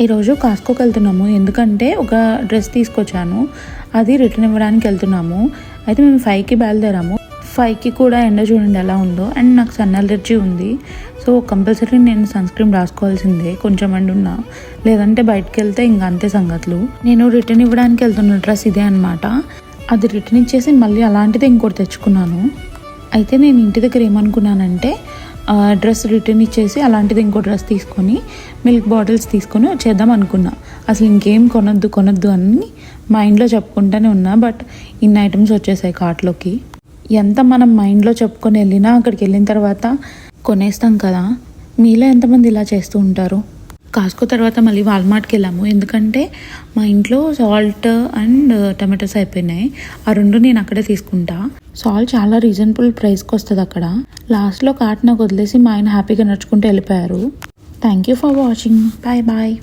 ఈరోజు కాస్కోకి వెళ్తున్నాము. ఎందుకంటే ఒక డ్రెస్ తీసుకొచ్చాను. అది రిటర్న్ ఇవ్వడానికి వెళ్తున్నాము. అయితే మేము ఫైవ్కి బయలుదేరాము. ఫైవ్కి కూడా ఎండ చూడండి ఎలా ఉందో. అండ్ నాకు సన్ అలర్జీ ఉంది. సో కంపల్సరీ నేను సన్ స్క్రీన్ రాసుకోవాల్సిందే. కొంచెం అండి ఉన్నా. లేదంటే బయటకు వెళ్తే ఇంకా అంతే సంగతులు. నేను రిటర్న్ ఇవ్వడానికి వెళ్తున్న డ్రెస్ ఇదే అనమాట అది రిటర్న్ ఇచ్చేసి మళ్ళీ అలాంటిది ఇంకోటి తెచ్చుకున్నాను. అయితే నేను ఇంటి దగ్గర ఏమనుకున్నానంటే డ్రెస్ రిటర్న్ ఇచ్చేసి అలాంటిది ఇంకో డ్రెస్ తీసుకొని మిల్క్ బాటిల్స్ తీసుకొని వచ్చేద్దాం అనుకున్నా. అసలు ఇంకేం కొనొద్దు కొనొద్దు అని మైండ్లో చెప్పుకుంటూనే ఉన్నా బట్ ఇన్ని ఐటమ్స్ వచ్చేసాయి కార్ట్లోకి. ఎంత మనం మైండ్లో చెప్పుకొని వెళ్ళినా అక్కడికి వెళ్ళిన తర్వాత కొనేస్తాం కదా. మీలో ఎంతమంది ఇలా చేస్తూ ఉంటారు? కాస్కో తర్వాత మళ్ళీ వాల్మార్ట్కి వెళ్ళాము. ఎందుకంటే మా ఇంట్లో సాల్ట్ అండ్ టమాటోస్ అయిపోయినాయి. ఆ రెండు నేను అక్కడే తీసుకుంటా. సాల్ట్ చాలా రీజనబుల్ ప్రైస్కి వస్తుంది అక్కడ. లాస్ట్లో కార్ట్ నాకు వదిలేసి మా ఆయన హ్యాపీగా నడుచుకుంటూ వెళ్ళిపోయారు. Thank you for watching. Bye bye.